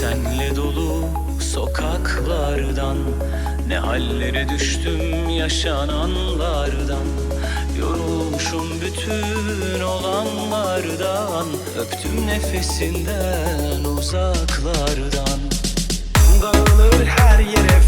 senle dolu sokaklardan. Ne hallere düştüm yaşananlardan. Yorulmuşum bütün olanlardan. Öptüm nefesinden uzaklardan. Dağılır her yere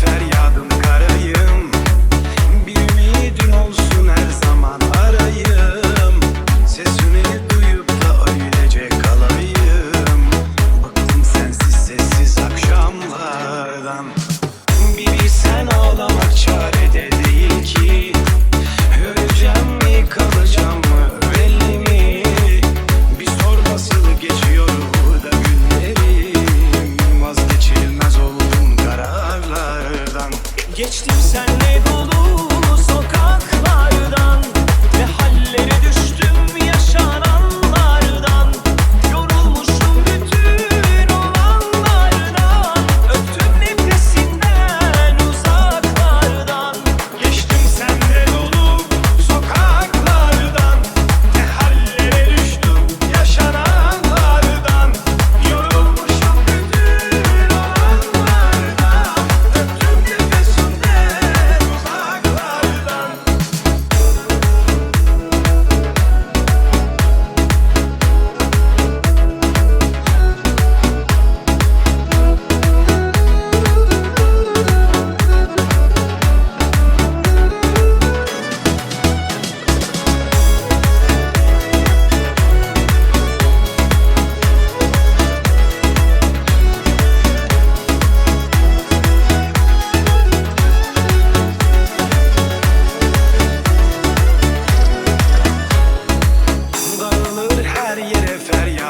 ağlamak çarede değil ki. Öleceğim mi kalacağım mı belli Bir sor nasıl geçiyor günlerim. Vazgeçilmez oldum kararlardan. Geçtim senle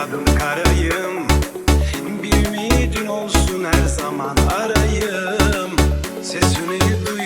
feryadım karayım. Bir ümidin olsun her zaman arayım. Sesini kalayım